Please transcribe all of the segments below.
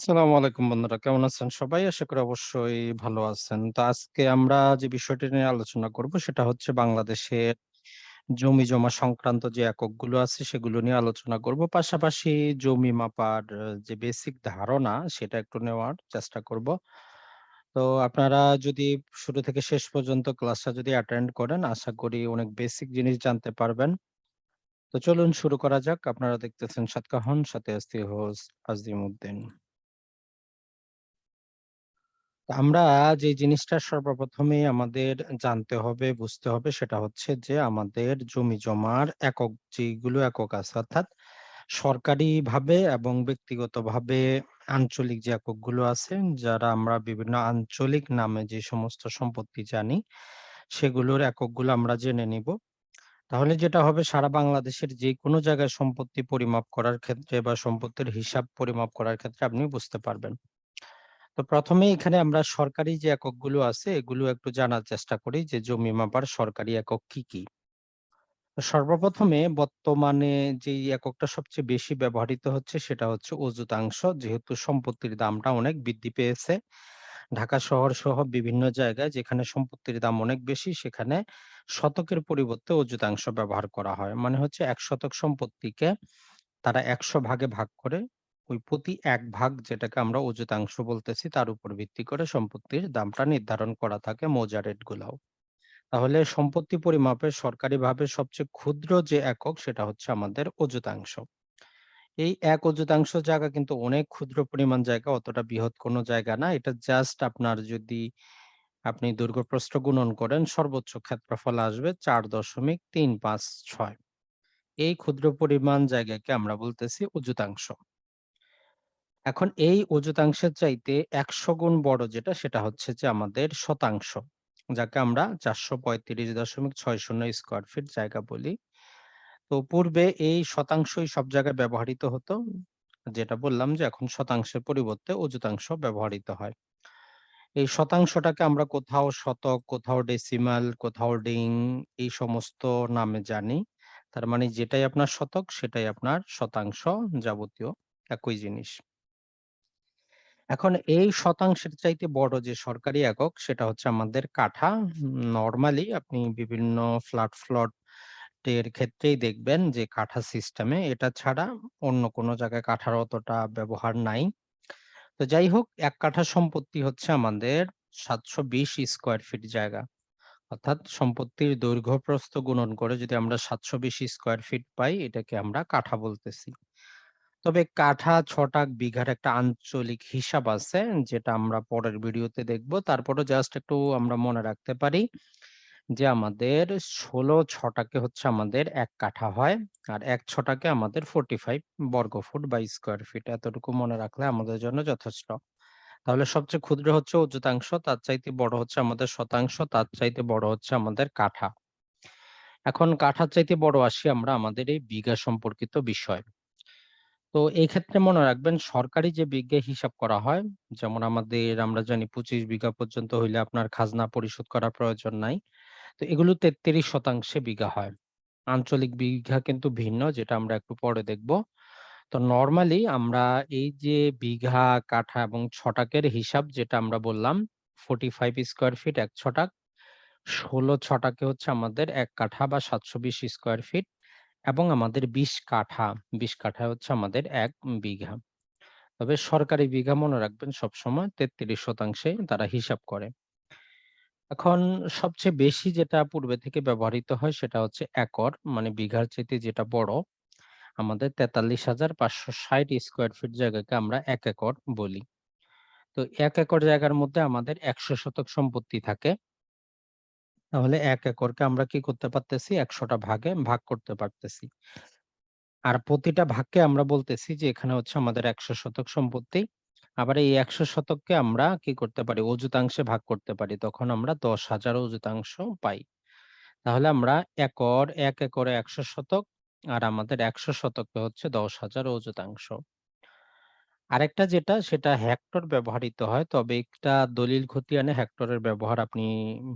আসসালামু আলাইকুম বন্ধুরা। কেমন আছেন সবাই? আশা করি অবশ্যই ভালো আছেন। তো আজকে আমরা যে বিষয়টি নিয়ে আলোচনা করব সেটা হচ্ছে বাংলাদেশের জমি-জমা সংক্রান্ত যে এককগুলো আছে সেগুলো নিয়ে আলোচনা করব। পাশাপাশি জমি মাপার যে বেসিক ধারণা সেটা একটু নেওয়ার চেষ্টা করব। তো আপনারা যদি শুরু থেকে শেষ পর্যন্ত ক্লাসটা যদি অ্যাটেন্ড করেন, আশা করি অনেক বেসিক জিনিস জানতে পারবেন। তো চলুন শুরু করা যাক। আপনারা দেখতেছেন সাতকাহন, সাথে আছি হোস্ট আজিমউদ্দিন। আমরা যে জিনিসটা সর্বপ্রথমেই আমাদের জানতে হবে, বুঝতে হবে সেটা হচ্ছে যে আমাদের জমি-জমার একক যেগুলো একক আছে অর্থাৎ সরকারিভাবে এবং ব্যক্তিগতভাবে আঞ্চলিক যে এককগুলো আছে যারা আমরা বিভিন্ন আঞ্চলিক নামে যে সমস্ত সম্পত্তি জানি সেগুলোর এককগুলো আমরা জেনে নিব। তাহলে যেটা হবে সারা বাংলাদেশের যে কোনো জায়গায় সম্পত্তি পরিমাপ করার ক্ষেত্রে বা সম্পত্তির হিসাব পরিমাপ করার ক্ষেত্রে আপনি বুঝতে পারবেন। তো প্রথমে এখানে আমরা সরকারি যে এককগুলো আছে এগুলো একটু জানার চেষ্টা করি যে জমি মাপার সরকারি একক কি, কি? সর্বপ্রথমে বর্তমানে যেই এককটা সবচেয়ে বেশি ব্যবহৃত হচ্ছে সেটা হচ্ছে অযুতাংশ। যেহেতু সম্পত্তির দামটা অনেক বৃদ্ধি পেয়েছে। ঢাকা শহর সহ বিভিন্ন জায়গায় যেখানে সম্পত্তির দাম অনেক বেশি সেখানে শতকের পরিবর্তে অযুতাংশ ব্যবহার করা হয়। মানে হচ্ছে এক শতক সম্পত্তিকে তারা ১০০ ভাগে ভাগ করে ওই প্রতি এক ভাগ যেটাকে আমরা অযুতাংশ বলতেছি তার উপর ভিত্তি করে সম্পত্তির দামটা নির্ধারণ করা থাকে মৌজা রেট গুলাও। তাহলে সম্পত্তি পরিমাপের সরকারিভাবে সবচেয়ে ক্ষুদ্র যে একক সেটা হচ্ছে আমাদের অযুতাংশ। এই এক অযুতাংশ জায়গা কিন্তু অনেক ক্ষুদ্র পরিমাণ জায়গা, অতটা বৃহৎ কোনো জায়গা না। এটা জাস্ট আপনার যদি আপনি দৈর্ঘ্য প্রস্থ গুণন করেন সর্বোচ্চ ক্ষেত্রফল আসবে ৪.৩৫৬ এই ক্ষুদ্র পরিমাণ জায়গাকে আমরা বলতেছি অযুতাংশ। এখন এই অযুতাংশের চাইতে ১০০ গুণ বড় যেটা সেটা হচ্ছে যে আমাদের শতাংশ। যাকে আমরা চারশো পঁয়ত্রিশ দশমিক ছয় শূন্য স্কোয়ার ফিট জায়গা বলি। তো পূর্বে এই শতাংশই সব জায়গায় ব্যবহৃত হতো। যেটা বললাম যে এখন শতাংশের পরিবর্তে অযুতাংশ ব্যবহৃত হয়। এই শতাংশটাকে আমরা কোথাও শতক, কোথাও ডেসিমাল, কোথাও ডিং এই সমস্ত নামে জানি। তার মানে যেটাই আপনার শতক সেটাই আপনার শতাংশ যাবতীয় একই জিনিস। এখন এই শতাংশের চাইতে বড় যে সরকারি একক, সেটা হচ্ছে আমাদের কাঠা। নরমালি আপনি বিভিন্ন ফ্ল্যাট ফ্লট এর ক্ষেত্রেই দেখবেন যে কাঠা সিস্টেমে এটা ছাড়া অন্য কোনো জায়গায় কাঠার অতটা ব্যবহার নাই। তো যাই হোক, এক কাঠা সম্পত্তি হচ্ছে আমাদের সাতশো বিশ স্কোয়ার ফিট জায়গা। অর্থাৎ সম্পত্তির দৈর্ঘ্য প্রস্থ গুণন করে যদি আমরা সাতশো বিশ স্কোয়ার ফিট পাই, এটাকে আমরা কাঠা বলতেছি। তবে কাঠা, ছটাক, বিঘার একটা আঞ্চলিক হিসাব আছে যেটা আমরা পরের ভিডিওতে দেখব। তারপরেও জাস্ট একটু আমরা মনে রাখতে পারি যে আমাদের ১৬ ছটাকে হচ্ছে আমাদের এক কাঠা হয়। আর এক ছটাকে আমাদের ফোর্টি ফাইভ বর্গ ফুট বা স্কোয়ার ফিট এতটুকু মনে রাখলে আমাদের জন্য যথেষ্ট। তাহলে সবচেয়ে ক্ষুদ্র হচ্ছে অযুতাংশ, তার চাইতে বড় হচ্ছে আমাদের শতাংশ, তার চাইতে বড় হচ্ছে আমাদের কাঠা। এখন কাঠার চাইতে বড় আসি আমরা আমাদের এই বিঘা সম্পর্কিত বিষয়। তো এই ক্ষেত্রে মনে রাখবেন সরকারি যে বিঘায় হিসাব করা হয়, যেমন আমাদের আমরা জানি ২৫ বিঘা পর্যন্ত হইলে আপনার খাজনা পরিশোধ করার প্রয়োজন নাই। তো এগুলো ৩৩ শতাংশে বিঘা হয়। আঞ্চলিক বিঘা কিন্তু ভিন্ন যেটা আমরা একটু পরে দেখব। তো নরমালি আমরা এই যে বিঘা, কাঠা এবং ছটাকের হিসাব যেটা আমরা বললাম ফোর্টি ফাইভ স্কোয়ার ফিট এক ছটাক, ১৬ ছটাকে হচ্ছে আমাদের এক কাঠা বা সাতশো বিশ স্কোয়ার ফিট এবং আমাদের ২০ কাঠা, ২০ কাঠা হচ্ছে আমাদের এক বিঘা। তবে সরকারি বিঘা মনে রাখবেন সবসময় ৩৩ শতাংশে তারা হিসাব করে। এখন সবচেয়ে বেশি যেটা পূর্বে থেকে ব্যবহৃত হয় সেটা হচ্ছে একর মানে বিঘার চাইতে যেটা বড় আমাদের তেতাল্লিশ হাজার পাঁচশো ষাট স্কোয়ার ফিট জায়গাকে আমরা এক একর বলি। তো এক একর জায়গার মধ্যে আমাদের ১০০ শতক সম্পত্তি থাকে। তাহলে এক একরকে আমরা কি করতে পারতেছি একশোটা ভাগে ভাগ করতে পারতেছি। আর প্রতিটা ভাগকে আমরা বলতেছি যে এখানে হচ্ছে আমাদের ১০০ শতক সম্পত্তি। আবার এই ১০০ শতককে আমরা কি করতে পারি অযুতাংশে ভাগ করতে পারি। তখন আমরা ১০,০০০ অযুতাংশ পাই। তাহলে আমরা একর, এক একরে ১০০ শতক আর আমাদের ১০০ শতকে হচ্ছে ১০,০০০ অযুতাংশ। আরেকটা যেটা সেটা হেক্টর ব্যবহৃত হয়। তবে একটা দলিল খতিয়ানে হেক্টরের ব্যবহার আপনি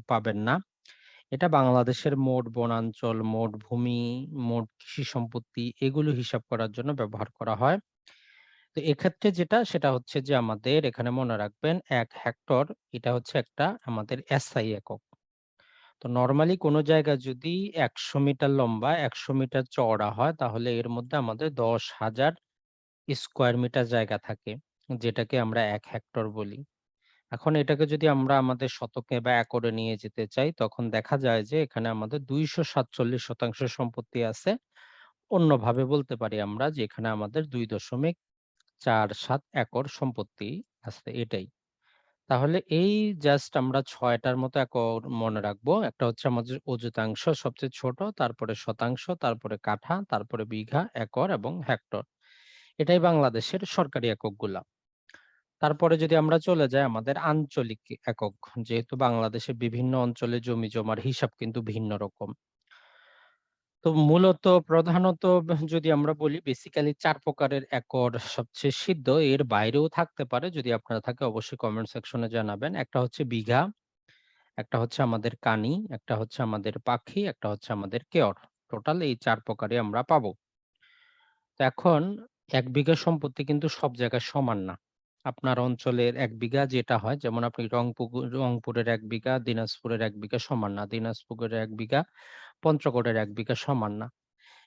পাবেন না। এটা বাংলাদেশের মোট বনাঞ্চল, মোট ভূমি, মোট কৃষি সম্পত্তি এগুলো হিসাব করার জন্য ব্যবহার করা হয়। তো এক্ষেত্রে যেটা সেটা হচ্ছে যে আমাদের এখানে মনে রাখবেন এক হেক্টর এটা হচ্ছে একটা আমাদের এসআই একক। তো নরমালি কোনো জায়গা যদি ১০০ মিটার লম্বা, ১০০ মিটার চওড়া হয় তাহলে এর মধ্যে আমাদের ১০,০০০ স্কোয়ার মিটার জায়গা থাকে। যেটাকে আমরা এক হেক্টর বলি। এখন এটাকে যদি আমরা আমাদের শতকে বা একরে নিয়ে যেতে চাই তখন দেখা যায় যে এখানে আমাদের ২৪৭% সম্পত্তি আছে। অন্যভাবে বলতে পারি আমরা যে এখানে আমাদের ২.৪৭ একর সম্পত্তি আছে এটাই। তাহলে এই জাস্ট আমরা ৬ টার মতো একর মনে রাখব। একটা হচ্ছে আমাদের অযুতাংশ সবচেয়ে ছোট, তারপরে শতাংশ, তারপরে কাঠা, তারপরে বিঘা, একর এবং হেক্টর। এটাই বাংলাদেশের সরকারি এককগুলা। তারপরে যদি আমরা চলে যাই আমাদের আঞ্চলিক একক, যেহেতু বাংলাদেশের বিভিন্ন অঞ্চলে জমি-জমার হিসাব কিন্তু ভিন্ন রকম। তো মূলত প্রধানত যদি আমরা বলি বেসিক্যালি চার প্রকারের একর সবচেয়ে সিদ্ধ। এর বাইরেও থাকতে পারে। যদি আপনারা থাকে অবশ্যই কমেন্ট সেকশনে জানাবেন। একটা হচ্ছে বিঘা, একটা হচ্ছে আমাদের কানি, একটা হচ্ছে আমাদের পাখি, একটা হচ্ছে আমাদের কেয়র। টোটাল এই চার প্রকারই আমরা পাবো। তো এখন এক বিঘা সম্পত্তি কিন্তু সব জায়গায় সমান না। আপনার অঞ্চলের এক বিঘা যেটা হয় যেমন আপনি রংপুর রংপুরের এক বিঘা, দিনাজপুরের এক বিঘা সমান না। দিনাজপুরের এক বিঘা, পঞ্চগড়ের এক বিঘা সমান না।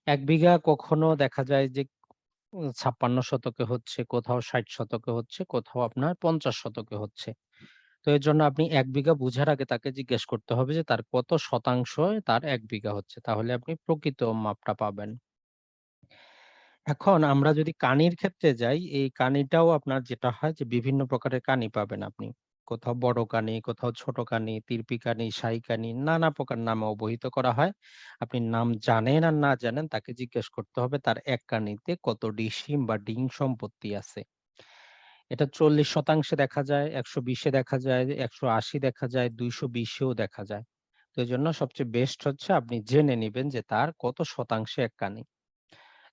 এক বিঘা কখনো দেখা যায় যে ছাপ্পান্ন শতকে হচ্ছে, কোথাও ৬০ শতকে হচ্ছে, কোথাও আপনার ৫০ শতকে হচ্ছে। তো এর জন্য আপনি এক বিঘা বুঝার আগে তাকে জিজ্ঞেস করতে হবে যে তার কত শতাংশয় তার এক বিঘা হচ্ছে। তাহলে আপনি প্রকৃত মাপটা পাবেন। এখন আমরা যদি কানির ক্ষেত্রে যাই, এই কানিটাও আপনার যেটা হয় যে বিভিন্ন প্রকারের কানি পাবেন আপনি। কোথাও বড় কানি, কোথাও ছোট কানি, তিরপি কানি, শাহী কানি নানা প্রকার নামে অবহিত করা হয়। আপনি নাম জানেন আর না জানেন তাকে জিজ্ঞেস করতে হবে তার ১ কানিতে কত ডিসিম বা ডিং সম্পত্তি আছে। এটা ৪০% এ দেখা যায়, ১২০ এ দেখা যায়, ১৮০ দেখা যায়, ২২০ এও দেখা যায়। তো এজন্য সবচেয়ে বেস্ট হচ্ছে আপনি জেনে নিবেন যে তার কত শতাংশে ১ কানি।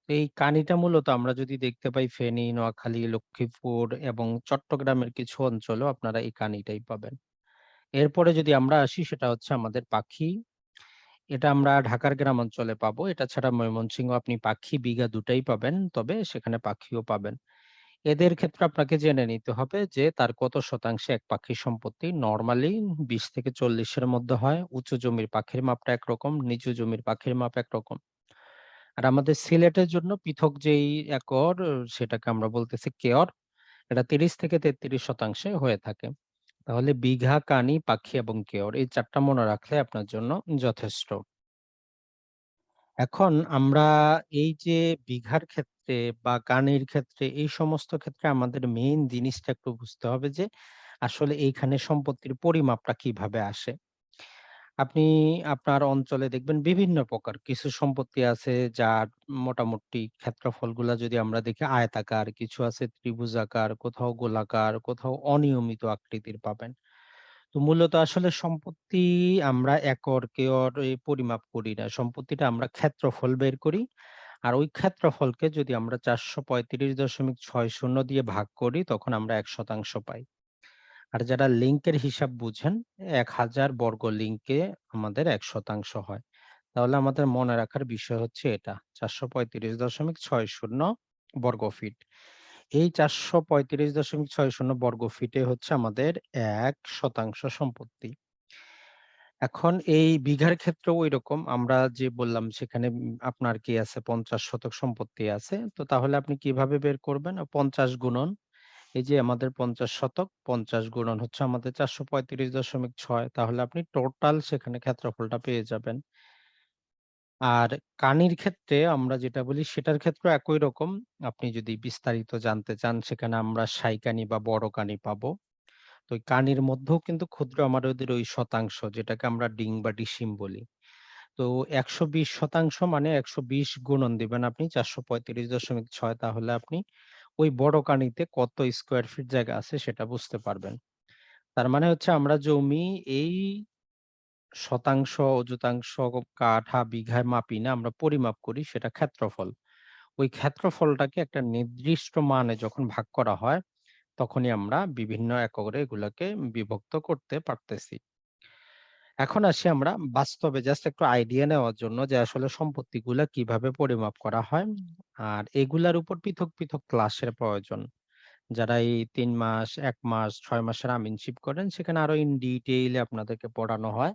এই কানিটা মূলত আমরা যদি দেখতে পাই ফেনী, নোয়াখালী, লক্ষ্মীপুর এবং চট্টগ্রামের কিছু অঞ্চলেও আপনারা এই কানিটাই পাবেন। এরপরে যদি আমরা আসি সেটা হচ্ছে আমাদের পাখি। এটা আমরা ঢাকার গ্রাম অঞ্চলে পাবো। এটা ছাড়া ময়মনসিংহ আপনি পাখি বিঘা দুটাই পাবেন। তবে সেখানে পাখিও পাবেন। এদের ক্ষেত্রে আপনাকে জেনে নিতে হবে যে তার কত শতাংশে এক পাখির সম্পত্তি। নরমালি ২০ থেকে ৪০ এর মধ্যে হয়। উঁচু জমির পাখির মাপটা একরকম, নিচু জমির পাখির মাপ একরকম। আর আমাদের সিলেটের জন্য পৃথক যেই একর সেটাকে আমরা বলতেছি কেয়র। এটা ৩০ থেকে তেত্রিশ শতাংশে হয়ে থাকে। তাহলে বিঘা, কানি, পাখি এবং কেয়র এই চারটা মনে রাখলে আপনার জন্য যথেষ্ট। এখন আমরা এই যে বিঘার ক্ষেত্রে বা কানির ক্ষেত্রে এই সমস্ত ক্ষেত্রে আমাদের মেইন জিনিসটা একটু বুঝতে হবে যে আসলে এইখানে সম্পত্তির পরিমাপটা কীভাবে আসে। আপনি আপনার অঞ্চলে দেখবেন বিভিন্ন প্রকার কিছু সম্পত্তি আছে যার মোটামুটি ক্ষেত্রফলগুলা যদি আমরা দেখি আয়তাকার, কিছু আছে ত্রিভুজাকার, কোথাও গোলাকার, কোথাও অনিয়মিত আকৃতির পাবেন। তো মূলত আসলে সম্পত্তি আমরা একর, কেয়র এ পরিমাপ করি না। সম্পত্তিটা আমরা ক্ষেত্রফল বের করি। আর ওই ক্ষেত্রফলকে যদি আমরা ৪৩৫.৬০ দিয়ে ভাগ করি তখন আমরা এক শতাংশ পাই। আর যারা লিংকের হিসাব বুঝেন ১০০০ বর্গ লিংকে আমাদের এক শতাংশ হয়। তাহলে আমাদের মনে রাখার বিষয় হচ্ছে এটা ৪৩৫.৬০ বর্গফিট। এই ৪৩৫.৬০ বর্গফিটে হচ্ছে আমাদের এক শতাংশ সম্পত্তি। এখন এই বিঘার ক্ষেত্রেও রকম আমরা যে বললাম সেখানে আপনার কি আছে ৫০ শতক সম্পত্তি আছে। তো তাহলে আপনি কীভাবে বের করবেন? ৫০ গুণন এই যে আমাদের ৫০ শতক ৫০ গুণন হচ্ছে আমাদের ৪৩৫.৬ তাহলে আপনি টোটাল সেখানে ক্ষেত্রফলটা পেয়ে যাবেন। আর কানির ক্ষেত্রে আমরা যেটা বলি সেটার ক্ষেত্রে একই রকম। আপনি যদি বিস্তারিত জানতে চান, সেখানে আমরা শাহী কানি বা বড় কানি পাবো। তো কানির মধ্যেও কিন্তু ক্ষুদ্র আমাদের ওই শতাংশ, যেটাকে আমরা ডিং বা ডিসিম বলি। তো ১২০% মানে ১২০ গুণন দিবেন আপনি ৪৩৫.৬ তাহলে আপনি ওই বড় কানিতে কত স্কোয়ার ফিট জায়গা আছে সেটা বুঝতে পারবেন। তার মানে হচ্ছে আমরা জমি এই শতাংশ, অযুতাংশ, কাঠা, বিঘায় মাপি না, আমরা পরিমাপ করি সেটা ক্ষেত্রফল। ওই ক্ষেত্রফলটাকে একটা নির্দিষ্ট মানে যখন ভাগ করা হয়, তখনই আমরা বিভিন্ন একরে এগুলাকে বিভক্ত করতে পারতেছি। এখন আসি আমরা বাস্তবে জাস্ট একটু আইডিয়া নেওয়ার জন্য যে আসলে সম্পত্তিগুলা কীভাবে পরিমাপ করা হয়। আর এগুলার উপর পৃথক পৃথক ক্লাসের প্রয়োজন। যারা এই তিন মাস, এক মাস, ছয় মাসের আমিনশিপ করেন, সেখানে আরও ইন ডিটেইলে আপনাদেরকে পড়ানো হয়।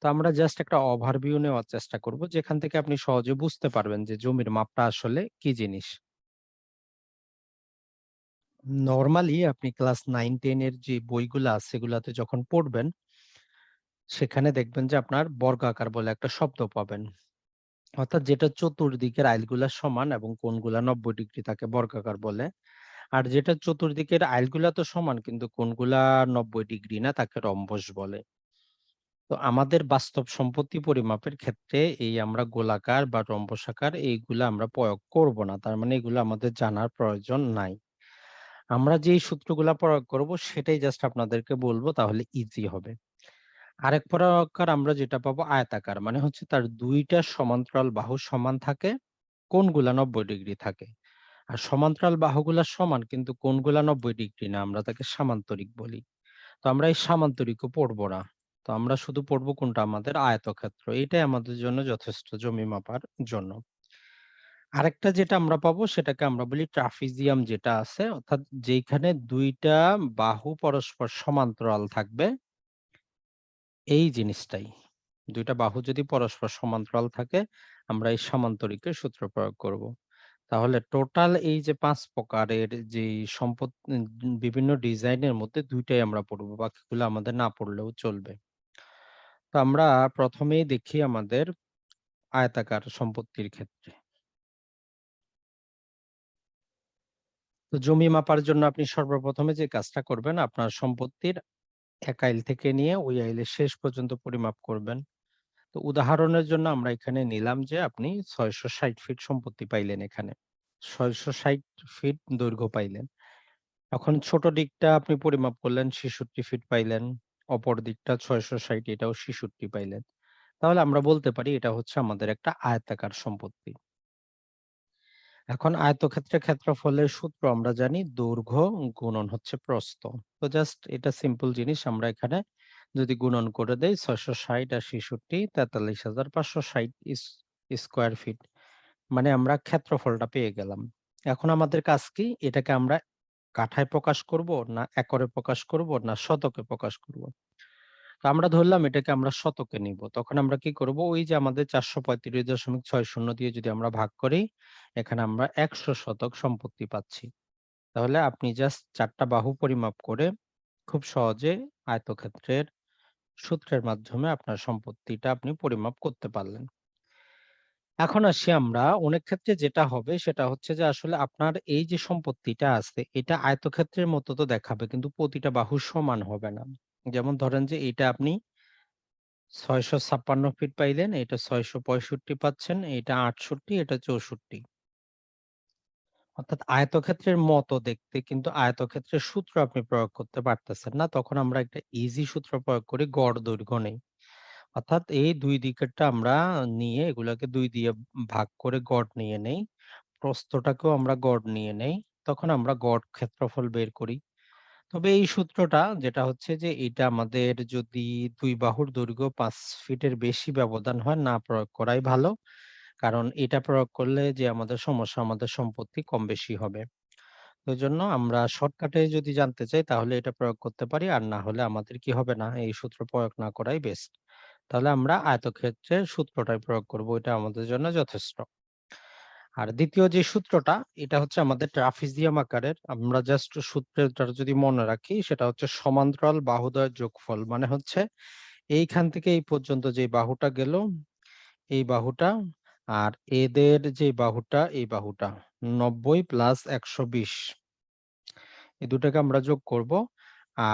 তো আমরা জাস্ট একটা ওভারভিউ নেওয়ার চেষ্টা করব, যেখান থেকে আপনি সহজে বুঝতে পারবেন যে জমির মাপটা আসলে কি জিনিস। নরমালি আপনি ক্লাস নাইন টেন এর যে বইগুলো আছে, সেগুলাতে যখন পড়বেন সেখানে দেখবেন যে আপনার বর্গাকার বলে একটা শব্দ পাবেন। অর্থাৎ যেটা চতুর্দিকের আইলগুলা সমান এবং কোনগুলা নব্বই ডিগ্রি তাকে বর্গাকার বলে। আর যেটা চতুর্দিকের আইলগুলা তো সমান, কিন্তু কোনগুলা নব্বই ডিগ্রি না তাকে রম্বস বলে। তো আমাদের বাস্তব সম্পত্তি পরিমাপের ক্ষেত্রে এই আমরা গোলাকার বা রম্বসাকার এইগুলো আমরা প্রয়োগ করব না, তার মানে এগুলো আমাদের জানার প্রয়োজন নাই। আমরা যেই সূত্রগুলা প্রয়োগ করব সেটাই জাস্ট আপনাদেরকে বলব, তাহলে ইজি হবে। আরেক প্রকার আমরা যেটা পাবো আয়তাকার। মানে হচ্ছে তার দুইটা সমান্তরাল বাহু সমান থাকে, কোনগুলা নব্বই ডিগ্রি থাকে। আর সমান্তরাল বাহুগুলা সমান কিন্তু কোনগুলা নব্বই ডিগ্রি না, আমরা তাকে সামান্তরিক বলি। তো আমরা এই সামান্তরিকও পড়ব না। তো আমরা শুধু পড়ব কোনটা? আমাদের আয়তক্ষেত্র। এটাই আমাদের জন্য যথেষ্ট জমি মাপার জন্য। আরেকটা যেটা আমরা পাবো সেটাকে আমরা বলি ট্রাফিজিয়াম যেটা আছে, অর্থাৎ যেখানে দুইটা বাহু পরস্পর সমান্তরাল থাকবে এই জিনিসটাই। দুইটা বাহু যদি পরস্পর সমান্তরাল থাকে, আমরা এই সমান্তরিকের সূত্র প্রয়োগ করব। তাহলে টোটাল এই যে পাঁচ প্রকারের যে সম্পদ বিভিন্ন ডিজাইনের মধ্যে দুইটাই আমরা পড়ব, বাকিগুলো আমাদের না পড়লেও চলবে। তো আমরা প্রথমেই দেখি আমাদের আয়তাকার সম্পত্তির ক্ষেত্রে। জমি মাপার জন্য আপনি সর্বপ্রথমে যে কাজটা করবেন, আপনার সম্পত্তির এক আইল থেকে নিয়ে ওই আইলের শেষ পর্যন্ত পরিমাপ করবেন। তো উদাহরণের জন্য আমরা এখানে নিলাম যে আপনি ছয়শো ষাট ফিট সম্পত্তি পাইলেন এখানে। ছয়শো ষাট ফিট দৈর্ঘ্য পাইলেন। এখন ছোট দিকটা আপনি পরিমাপ করলেন, ছেষট্টি ফিট পাইলেন। অপর দিকটা ছয়শো ষাট, এটাও ছেষট্টি পাইলেন। তাহলে আমরা বলতে পারি এটা হচ্ছে আমাদের একটা আয়তাকার সম্পত্তি। এখন আয়তক্ষেত্রের ক্ষেত্রফলের সূত্র আমরা জানি দৈর্ঘ্য গুণন হচ্ছে প্রস্থ। তো জাস্ট এটা সিম্পল জিনিস, আমরা এখানে যদি গুণন করে দেই ছয়শো ষাট আর ছেষট্টি, তেতাল্লিশ হাজার পাঁচশো ষাট স্কোয়ার ফিট মানে আমরা ক্ষেত্রফলটা পেয়ে গেলাম। এখন আমাদের কাজ কি? এটাকে আমরা কাঠায় প্রকাশ করব না একরে প্রকাশ করব না শতকে প্রকাশ করব? তো আমরা ধরলাম এটাকে আমরা শতকে নিব। তখন আমরা কি করব? ওই যে আমাদের চারশো পঁয়ত্রিশ দশমিক ছয় শূন্য দিয়ে যদি আমরা ভাগ করি, এখানে আমরা একশো শতক সম্পত্তি পাচ্ছি। তাহলে আপনি জাস্ট চারটা বাহু পরিমাপ করে খুব সহজে আয়তক্ষেত্রের সূত্রের মাধ্যমে আপনার সম্পত্তিটা আপনি পরিমাপ করতে পারলেন। এখন আসি আমরা, অনেক ক্ষেত্রে যেটা হবে সেটা হচ্ছে যে আসলে আপনার এই যে সম্পত্তিটা আছে, এটা আয়তক্ষেত্রের মতো তো দেখাবে, কিন্তু প্রতিটা বাহু সমান হবে না। যেমন ধরেন যে এটা আপনি ছয়শো ছাপ্পান্ন ফিট পাইলেন এটা ছয়শো পঁয়ষট্টি পাচ্ছেন এটা আটষট্টি, এটা চৌষট্টি। অর্থাৎ আয়তক্ষেত্রের মতো দেখতে কিন্তু আয়তক্ষেত্রের সূত্র আপনি প্রয়োগ করতে পারতেছেন না, তখন আমরা একটা ইজি সূত্র প্রয়োগ করি, গড় দৈর্ঘ্য নেই। অর্থাৎ এই দুই দিকেরটা আমরা নিয়ে এগুলাকে দুই দিয়ে ভাগ করে গড় নিয়ে নেই, প্রস্থটাকেও আমরা গড় নিয়ে নেই, তখন আমরা গড় ক্ষেত্রফল বের করি। তবে এই সূত্রটা যেটা হচ্ছে যে, এটা আমাদের যদি দুই বাহুর দৈর্ঘ্য পাঁচ ফিটের বেশি ব্যবধান হয়, না প্রয়োগ করাই ভালো। কারণ এটা প্রয়োগ করলে যে, আমাদের সমস্যা আমাদের সম্পত্তি কম বেশি হবে। ওই জন্য আমরা শর্টকাটে যদি জানতে চাই, তাহলে এটা প্রয়োগ করতে পারি। আর না হলে আমাদের কি হবে না? এই সূত্র প্রয়োগ না করাই বেস্ট তাহলে আমরা আয়তক্ষেত্রের সূত্রটাই প্রয়োগ করব। এটা আমাদের জন্য যথেষ্ট। আর দ্বিতীয় যে সূত্রটা, এটা হচ্ছে আমাদের ট্রাফিজিয়াম আকারের, আমরা জাস্ট সূত্রটা যদি মনে রাখি, সেটা হচ্ছে সমান্তরাল বাহুদয়ের যোগফল। মানে হচ্ছে এইখান থেকে এই পর্যন্ত যে বাহুটা গেল, এই বাহুটা আর এদের যে বাহুটা, এই বাহুটা, নব্বই প্লাস একশো বিশ। এই দুটাকে আমরা যোগ করব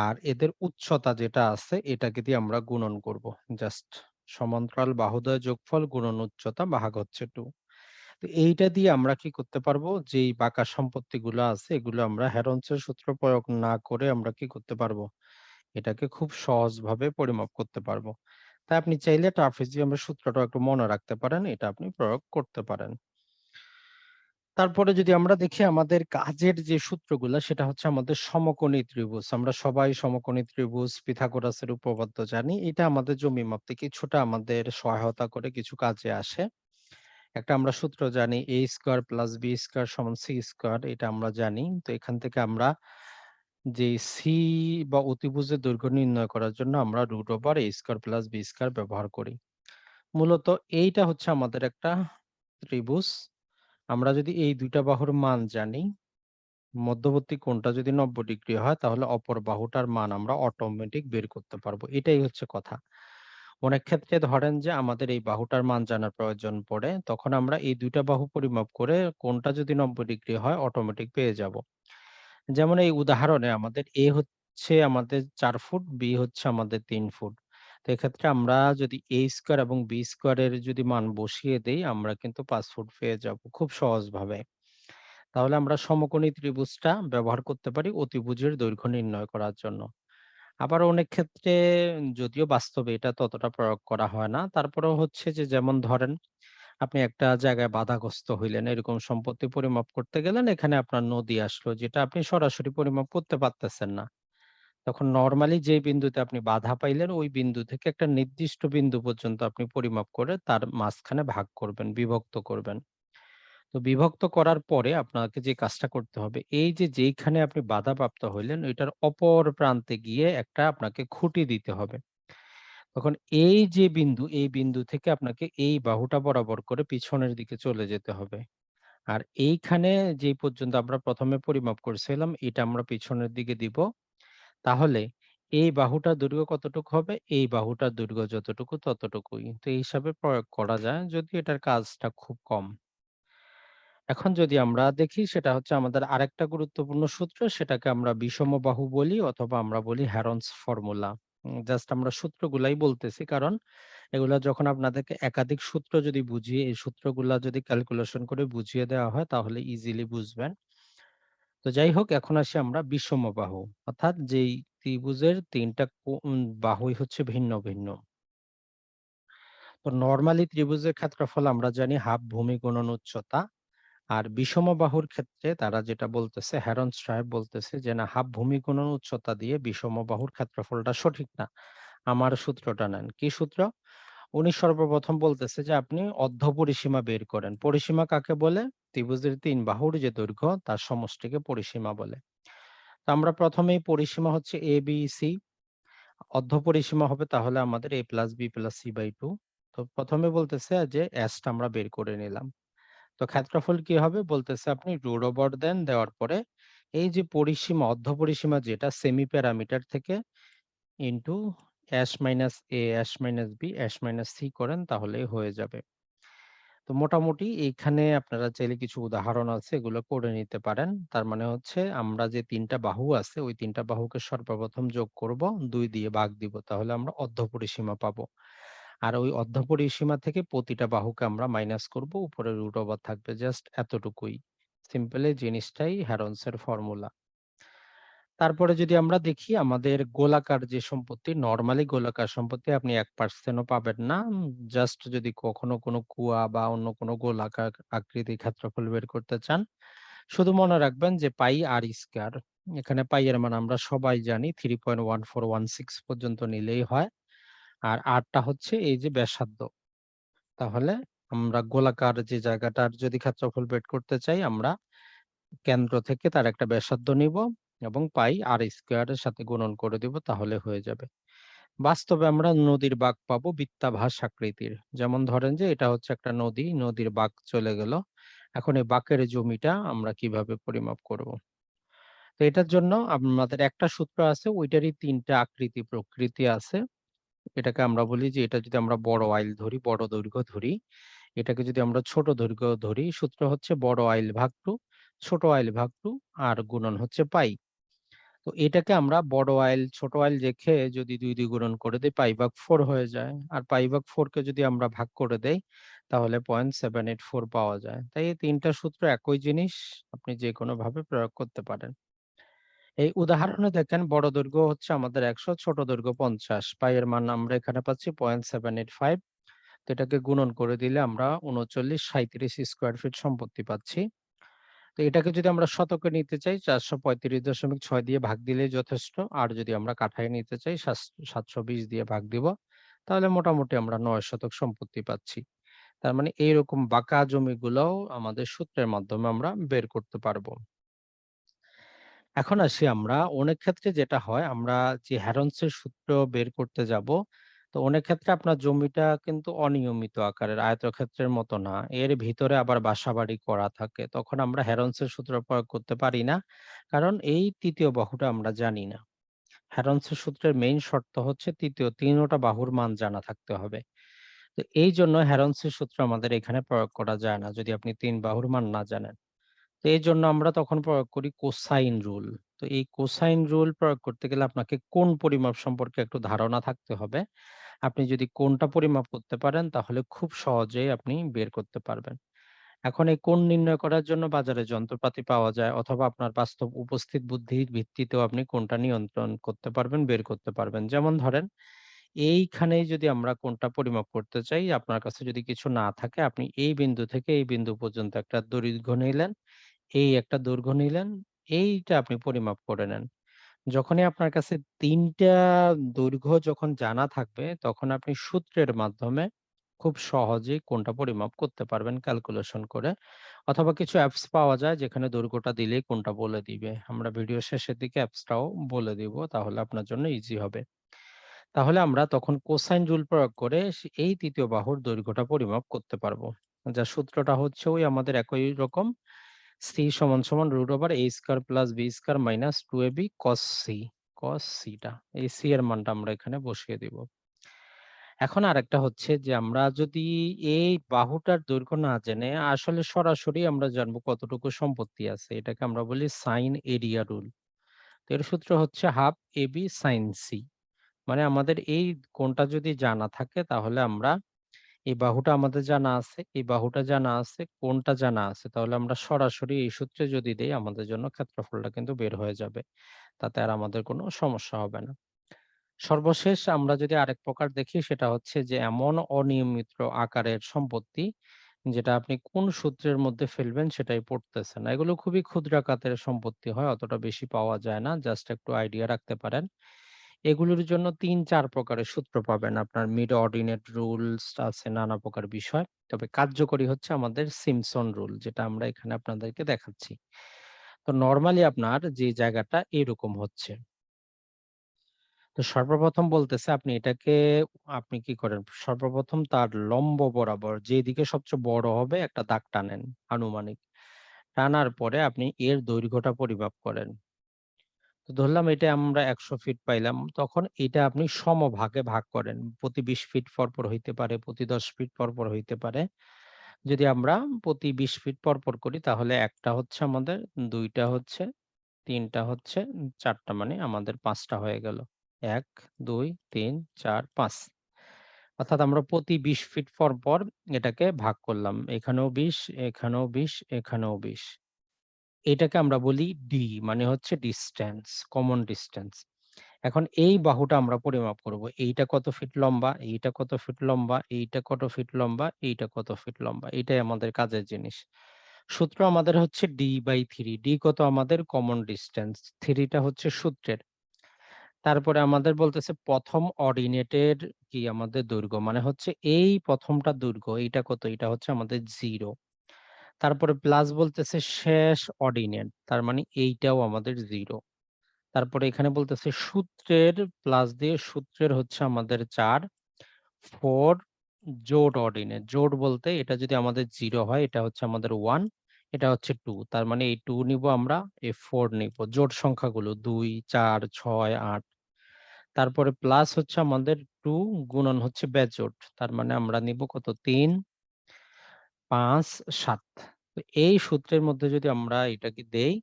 আর এদের উচ্চতা যেটা আছে, এটাকে দিয়ে আমরা গুণন করব। জাস্ট সমান্তরাল বাহুদয় যোগফল, গুণন উচ্চতা, ভাগ হচ্ছে টু এইটা দিয়ে আমরা কি করতে পারব যেই বাঁকা সম্পত্তিগুলো আছে এগুলো আমরা হেরনসের সূত্র প্রয়োগ না করে আমরা কি করতে পারব এটাকে খুব সহজভাবে পরিমাপ করতে পারব তাই আপনি চাইলে ট্রাফিজিয়ামের সূত্রটা একটু মনে রাখতে পারেন এটা আপনি প্রয়োগ করতে পারেন তারপরে যদি আমরা দেখি আমাদের কাজের যে সূত্রগুলো সেটা হচ্ছে আমাদের সমকোণী ত্রিভুজ। আমরা সবাই সমকোণী ত্রিভুজ, পিথাগোরাসের উপপাদ্য জানি। এটা আমাদের জমি মাপতে কিছুটা আমাদের সহায়তা করে কিছু কাজে আসে। একটা আমরা সূত্র জানি a square plus b square সমান c স্কয়ার এটা আমরা জানি। তো এখান থেকে আমরা যে c বা অতিভুজের দৈর্ঘ্য নির্ণয় করার জন্য আমরা root over a square plus b square ব্যবহার করি। মূলত এইটা হচ্ছে আমাদের একটা ত্রিভুজ। আমরা যদি এই দুইটা বাহুর মান জানি, মধ্যবর্তী কোণটা যদি ৯০ ডিগ্রি হয় তাহলে অপর বাহুটার মান আমরা অটোমেটিক বের করতে পারব। এটাই হচ্ছে কথা। অনেক ক্ষেত্রে ধরেন যে আমাদের এই বাহুটার মান জানার প্রয়োজন পড়ে, তখন আমরা এই দুইটা বাহু পরিমাপ করে কোনটা যদি ৯০ ডিগ্রি হয় অটোমেটিক পেয়ে যাব। যেমন এই উদাহরণে আমাদের এ হচ্ছে আমাদের চার ফুট, বি হচ্ছে আমাদের তিন ফুট। তো এক্ষেত্রে আমরা যদি A স্কোয়ার এবং B স্কয়ারের যদি মান বসিয়ে দেই আমরা কিন্তু পাঁচ ফুট পেয়ে যাব খুব সহজভাবে। তাহলে আমরা সমকোণী ত্রিভুজটা ব্যবহার করতে পারি অতিভুজের দৈর্ঘ্য নির্ণয় করার জন্য। আবার অনেক ক্ষেত্রে যদিও বাস্তবে এটা ততটা প্রয়োগ করা হয় না। তারপরেও হচ্ছে যে যেমন ধরেন আপনি একটা জায়গায় বাধাগ্রস্ত হইলেন, এরকম সম্পত্তি পরিমাপ করতে গেলেন, এখানে আপনার নদী আসলো যেটা আপনি সরাসরি পরিমাপ করতে পারতেছেন না। তখন নরমালি যে বিন্দুতে আপনি বাধা পাইলেন ওই বিন্দু থেকে একটা নির্দিষ্ট বিন্দু পর্যন্ত আপনি পরিমাপ করে তার মাঝখানে ভাগ করবেন, বিভক্ত করবেন। তো বিভক্ত করার পরে আপনাকে যে কাজটা করতে হবে, এই যে যেইখানে আপনি বাধাপ্রাপ্ত হইলেন ওইটার অপর প্রান্তে গিয়ে একটা আপনাকে খুঁটি দিতে হবে। তখন এই যে বিন্দু, এই বিন্দু থেকে আপনাকে এই বাহুটা বরাবর করে পিছনের দিকে চলে যেতে হবে। আর এইখানে যে পর্যন্ত আমরা প্রথমে পরিমাপ করছিলাম এটা আমরা পিছনের দিকে দিব। তাহলে এই বাহুটার দৈর্ঘ্য কতটুকু হবে? এই বাহুটার দৈর্ঘ্য যতটুকু ততটুকুই। তো এই হিসাবে প্রয়োগ করা যায় যদি এটার কাজটা খুব কম। এখন যদি আমরা দেখি সেটা হচ্ছে আমাদের আরেকটা গুরুত্বপূর্ণ সূত্র সেটাকে আমরা বিষমবাহু বলি অথবা আমরা বলি হ্যারনস ফর্মুলা। জাস্ট আমরা সূত্রগুলাই বলতেছি কারণ এগুলা যখন আপনাদেরকে একাধিক সূত্র যদি বুঝিয়ে এই সূত্রগুলা যদি ক্যালকুলেশন করে বুঝিয়ে দেওয়া হয় তাহলে ইজিলি বুঝবেন। তো যাই হোক এখন আসি আমরা বিষমবাহু অর্থাৎ যেই ত্রিভুজের তিনটা বাহুই হচ্ছে ভিন্ন, ভিন্ন। তো নরমালি ত্রিভুজের ক্ষেত্রফল আমরা জানি হাফ ভূমি গুণন উচ্চতা। আর বিষমবাহুর ক্ষেত্রে তারা যেটা বলতেছে হেরন সাহেব বলতেছে যে, না, হাফ ভূমি গুণন উচ্চতা দিয়ে বিষমবাহুর ক্ষেত্রফলটা সঠিক না। আমার সূত্রটা নেন। কি সূত্র? উনি সর্বপ্রথম বলতেছে যে, আপনি অর্ধ পরিসীমা বের করেন। পরিসীমা কাকে বলে? ত্রিভুজের তিন বাহুর যে দৈর্ঘ্য, তার সমষ্টিকে পরিসীমা বলে। তো আমরা প্রথমেই পরিসীমা হচ্ছে এ বি সি অর্ধ পরিসীমা হবে তাহলে আমাদের A plus B plus C by two তো প্রথমে বলতেছে যে, s টা আমরা বের করে নিলাম। তো ক্ষেত্রফল কি হবে? বলতেছে আপনি রুট ওভার দেন, দেওয়ার পরে এই যে পরিসীমা, অর্ধ পরিসীমা যেটা সেমি প্যারামিটার থেকে into s minus a, s minus B s minus C করেন তাহলেই হয়ে যাবে। তো মোটামুটি এইখানে আপনারা চাইলে কিছু উদাহরণ আছে এগুলো করে নিতে পারেন। তার মানে হচ্ছে আমরা যে তিনটা বাহু আছে ওই তিনটা বাহুকে সর্বপ্রথম যোগ করব, দুই দিয়ে ভাগ দিব। তাহলে আমরা অর্ধ পরিসীমা পাবো। আর ওই অর্ধ পরিসীমা থেকে প্রতিটা বাহুকে আমরা মাইনাস করব। উপরে রুট ওভার থাকবে জাস্ট এতটুকুই। সিম্পল এই জিনিসটাই হ্যারনস এর ফর্মুলা। তারপরে যদি আমরা দেখি আমাদের গোলাকার যে সম্পত্তি, নরমালি গোলাকার সম্পত্তি আপনি এক পার্সেন্টও পাবেন না। জাস্ট যদি কখনো কোনো কুয়া বা অন্য কোনো গোলাকার আকৃতির ক্ষেত্রফল বের করতে চান, শুধু মনে রাখবেন যে পাই আর স্কয়ার। এখানে পাই এর মান আমরা সবাই জানি 3.1416 পর্যন্ত নিলেই হয়। আর আর টা হচ্ছে এই যে ব্যাসার্ধ। তাহলে আমরা গোলাকার যে জায়গাটার যদি ক্ষেত্রফল বের করতে চাই আমরা কেন্দ্র থেকে তার একটা ব্যাসার্ধ নিব এবং পাই আর স্কোয়ারের সাথে গুণন করে দিব তাহলে হয়ে যাবে। বাস্তবে আমরা নদীর বাঁক পাবো বৃত্তাভাস আকৃতির। যেমন ধরেন যে এটা হচ্ছে একটা নদী, নদীর বাঁক চলে গেল। এখন এই বাঁকের জমিটা আমরা কীভাবে পরিমাপ করব? তো এটার জন্য আমাদের একটা সূত্র আছে ওইটারই ৩ টা আকৃতি প্রকৃতি আছে। এটাকে আমরা বলি যে এটা যদি আমরা বড় আইল ধরি, বড় দৈর্ঘ্য ধরি, এটাকে যদি আমরা ছোট দৈর্ঘ্য ধরি, সূত্র হচ্ছে বড় আইল ভাগ টু ছোট আইল ভাগ টু আর গুণন হচ্ছে পাই। তো এটাকে আমরা বড় আইল, ছোট আইল রেখে যদি দুই দুই গুণন করে দেই পাই ভাগ 4 হয়ে যায়। আর পাই ভাগ 4 কে যদি আমরা ভাগ করে দেই তাহলে 0.784 পাওয়া যায়। তাই এই ৩ টা সূত্র একই জিনিস, আপনি যে কোনো যেকোনোভাবে প্রয়োগ করতে পারেন। এই উদাহরণে দেখেন বড় দৈর্ঘ্য হচ্ছে আমাদের ১০০, ছোট দৈর্ঘ্য ৫০। পাই এর মান আমরা এখানে পাচ্ছি 0.785 তো এটাকে গুণন করে দিলে আমরা ৩৯, ৩৭ স্কোয়ার ফিট সম্পত্তি পাচ্ছি। তো এটাকে যদি আমরা শতকে নিতে চাই ৪৩৫.৬ দিয়ে ভাগ দিলেই যথেষ্ট। আর যদি আমরা কাঠায় নিতে চাই সাতশো বিশ দিয়ে ভাগ দিব। তাহলে মোটামুটি আমরা নয় শতক সম্পত্তি পাচ্ছি। তার মানে এইরকম বাঁকা জমিগুলোও আমাদের সূত্রের মাধ্যমে আমরা বের করতে পারব। এখন আসি আমরা অনেক ক্ষেত্রে যেটা হয় আমরা যে হ্যারন্সের সূত্র বের করতে যাব, তো অনেক ক্ষেত্রে আপনার জমিটা কিন্তু অনিয়মিত আকারের আয়তক্ষেত্রের মতো না। এর ভিতরে আবার বাসাবাড়ি করা থাকে। তখন আমরা হ্যারন্সের সূত্র প্রয়োগ করতে পারি না। কারণ এই তৃতীয় বাহুটা আমরা জানি না। হ্যারন্সের সূত্রের মেইন শর্ত হচ্ছে ৩য় ৩ বাহুর মান জানা থাকতে হবে। তো এই জন্য হ্যারন্সের সূত্র আমাদের এখানে প্রয়োগ করা যায় না যদি আপনি তিন বাহুর মান না জানেন। তো এই জন্য আমরা তখন প্রয়োগ করি কোসাইন রুল। তো এই কোসাইন রুল প্রয়োগ করতে গেলে আপনাকে কোন পরিমাপ সম্পর্কে একটু ধারণা থাকতে হবে। আপনি যদি কোনটা পরিমাপ করতে পারেন তাহলে খুব সহজেই আপনি বের করতে পারবেন। এখন এই কোণ নির্ণয় করার জন্য বাজারে যন্ত্রপাতি পাওয়া যায় অথবা আপনার বাস্তব উপস্থিত বুদ্ধির ভিত্তিতেও আপনি কোনটা নিয়ন্ত্রণ করতে পারবেন, বের করতে পারবেন। যেমন ধরেন এইখানেই যদি আমরা কোনটা পরিমাপ করতে চাই, আপনার কাছে যদি কিছু না থাকে আপনি এই বিন্দু থেকে এই বিন্দু পর্যন্ত একটা দৈর্ঘ্য নিলেন, এই একটা দৈর্ঘ্য নিলেন, এইটা আপনি পরিমাপ করে নেন। যখনই আপনার কাছে ৩ টা দৈর্ঘ্য যখন জানা থাকবে, তখন আপনি সূত্রের মাধ্যমে খুব সহজেই কোনটা পরিমাপ করতে পারবেন ক্যালকুলেশন করে। অথবা কিছু অ্যাপস পাওয়া যায় যেখানে দৈর্ঘ্যটা দিলেই কোনটা বলে দিবে। আমরা ভিডিও শেষের দিকে অ্যাপসটাও বলে দিব। তাহলে আপনার জন্য ইজি হবে। তাহলে আমরা তখন কোসাইন রুল প্রয়োগ করে এই ৩য় বাহুর দৈর্ঘ্যটা পরিমাপ করতে পারব। যার সূত্রটা হচ্ছে ওই আমাদের একই রকম c সমান, সমান root over a square plus b square minus two 2ab cos c, cos c টা। এই c এর মানটা আমরা এখানে বসিয়ে দিব। এখন আরেকটা হচ্ছে যে আমরা যদি এই বাহুটার দৈর্ঘ্য না জেনে আসলে সরাসরি আমরা জানব কতটুকু সম্পত্তি আছে। এটাকে আমরা বলি সাইন এরিয়া রুল। এর সূত্র হচ্ছে হাফ ab সাইন সি মানে আমাদের এই কোণটা যদি জানা থাকে তাহলে আমরা এই বাহুটা আমাদের জানা আছে, এই বাহুটা জানা আছে, কোনটা জানা আছে। তাহলে আমরা সরাসরি এই সূত্রে যদি দেই আমাদের জন্য ক্ষেত্রফলটা কিন্তু বের হয়ে যাবে। তাতে আর আমাদের কোনো সমস্যা হবে না। সর্বশেষ আমরা যদি আরেক প্রকার দেখি সেটা হচ্ছে যে এমন অনিয়মিত আকারের সম্পত্তি যেটা আপনি কোন সূত্রের মধ্যে ফেলবেন সেটাই পড়তেছে না। এগুলো খুবই ক্ষুদ্রাকাতের সম্পত্তি হয়, অতটা বেশি পাওয়া যায় না। জাস্ট একটু আইডিয়া রাখতে পারেন। এগুলোর জন্য ৩-৪ প্রকারের সূত্র পাবেন। আপনার মিড অর্ডিনেট রুলস আছে নানা প্রকার বিষয়। তবে কার্যকরী হচ্ছে আমাদের সিম্পসন রুল যেটা আমরা এখানে আপনাদেরকে দেখাচ্ছি। তো নরমালি আপনার যে জায়গাটা এরকম হচ্ছে। তো সর্বপ্রথম বলতেছে আপনি এটাকে, আপনি কি করেন? সর্বপ্রথম তার লম্ব বরাবর যেদিকে সবচেয়ে বড় হবে একটা দাগ টানেন আনুমানিক। টানার পরে আপনি এর দৈর্ঘ্যটা পরিমাপ করেন। তো ধরলাম এটা আমরা ১০০ ফিট পাইলাম। তখন এটা আপনি সমভাগে ভাগ করেন। প্রতি ২০ ফিট পরপর হইতে পারে, প্রতি ১০ ফিট পরপর হইতে পারে। যদি আমরা প্রতি ২০ ফিট পরপর করি তাহলে একটা হচ্ছে আমাদের, দুইটা হচ্ছে, তিনটা হচ্ছে, চারটা মানে আমাদের পাঁচটা হয়ে গেল। ১, ২, ৩, ৪, ৫। অর্থাৎ আমরা প্রতি ২০ ফিট পরপর এটাকে ভাগ করলাম। এখানেও ২০, এখানেও ২০, এখানেও ২০। এটাকে আমরা বলি ডি মানে হচ্ছে ডিসট্যান্স, কমন ডিসট্যান্স। এখন এই বাহুটা আমরা পরিমাপ করব। এইটা কত ফিট লম্বা, এইটা কত ফিট লম্বা, এইটা কত ফিট লম্বা, এইটা কত ফিট লম্বা। এটাই আমাদের কাজের জিনিস। সূত্র আমাদের হচ্ছে ডি বাই থ্রি ডি কত আমাদের কমন ডিসট্যান্স, 3 টা হচ্ছে সূত্রের। তারপরে আমাদের বলতেছে প্রথম অর্ডিনেটের কি আমাদের দৈর্ঘ্য মানে হচ্ছে এই ১ম টা দৈর্ঘ্য এইটা কত? এটা হচ্ছে আমাদের 0 তারপরে প্লাস বলতেছে শেষ অর্ডিনেট তার মানে এইটাও আমাদের জিরো তারপরে এখানে বলতেছে সূত্রের প্লাস দিয়ে সূত্রের হচ্ছে আমাদের চার ফোর জোট অর্ডিনেট জোট বলতে এটা যদি আমাদের জিরো হয় এটা হচ্ছে আমাদের ওয়ান এটা হচ্ছে টু তার মানে এই টু নিব আমরা এই ফোর নিব। জোট সংখ্যাগুলো ২, ৪, ৬, ৮ তারপরে প্লাস হচ্ছে আমাদের টু গুণন হচ্ছে বেজোড় তার মানে আমরা নিব কত? ৩ ৫, ৭ এই সূত্রের মধ্যে যদি আমরা এটাকে দেই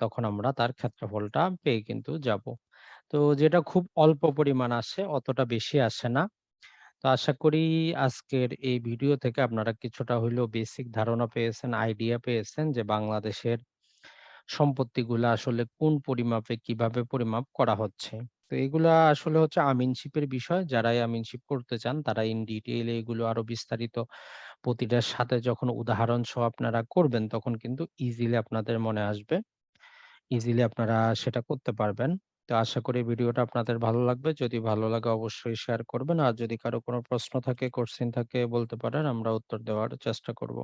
তখন আমরা তার ক্ষেত্রফলটা পেয়ে কিন্তু যাব। তো যেটা খুব অল্প পরিমাণ আসে, অতটা বেশি আসে না। তো আশা করি আজকের এই ভিডিও থেকে আপনারা কিছুটা হইলেও বেসিক ধারণা পেয়েছেন, আইডিয়া পেয়েছেন যে বাংলাদেশের সম্পত্তিগুলা আসলে কোন পরিমাপে কীভাবে পরিমাপ করা হচ্ছে। তো এগুলা আসলে হচ্ছে আমিনশিপের বিষয়। যারাই আমিনশিপ করতে চান তারা ইন ডিটেইল এগুলো আরও বিস্তারিত প্রতিটার সাথে যখন উদাহরণ সহ আপনারা করবেন তখন কিন্তু ইজিলি আপনাদের মনে আসবে। ইজিলি আপনারা সেটা করতে পারবেন। তো আশা করি ভিডিওটা আপনাদের ভালো লাগবে। যদি ভালো লাগে অবশ্যই শেয়ার করবেন। আর যদি কারও কোনো প্রশ্ন থাকে, কোশ্চেন থাকে বলতে পারেন। আমরা উত্তর দেওয়ার চেষ্টা করব।